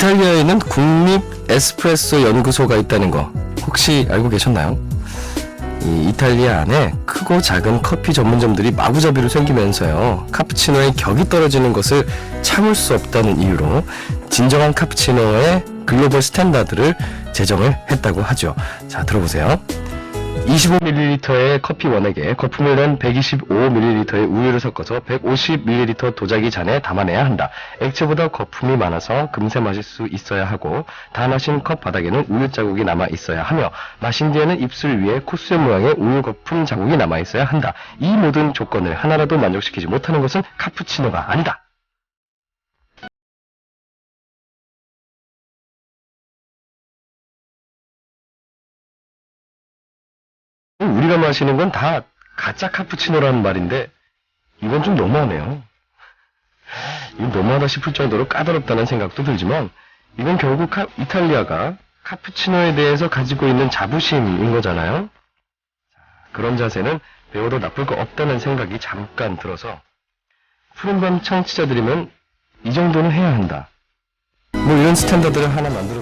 이탈리아에는 국립 에스프레소 연구소가 있다는 거 혹시 알고 계셨나요? 이 이탈리아 안에 크고 작은 커피 전문점들이 마구잡이로 생기면서요. 카푸치노의 격이 떨어지는 것을 참을 수 없다는 이유로 진정한 카푸치노의 글로벌 스탠다드를 제정을 했다고 하죠. 자, 들어보세요. 25ml의 커피 원액에 거품을 낸 125ml의 우유를 섞어서 150ml 도자기 잔에 담아내야 한다. 액체보다 거품이 많아서 금세 마실 수 있어야 하고 다 마신 컵 바닥에는 우유 자국이 남아 있어야 하며 마신 뒤에는 입술 위에 코스의 모양의 우유 거품 자국이 남아 있어야 한다. 이 모든 조건을 하나라도 만족시키지 못하는 것은 카푸치노가 아니다. 우리가 마시는 건 다 가짜 카푸치노라는 말인데 이건 좀 너무하네요. 이건 너무하다 싶을 정도로 까다롭다는 생각도 들지만 이건 결국 카- 이탈리아가 카푸치노에 대해서 가지고 있는 자부심인 거잖아요. 자, 그런 자세는 배워도 나쁠 거 없다는 생각이 잠깐 들어서 푸른밤 청취자들이면 이 정도는 해야 한다. 뭐 이런 스탠다드를 하나 만들어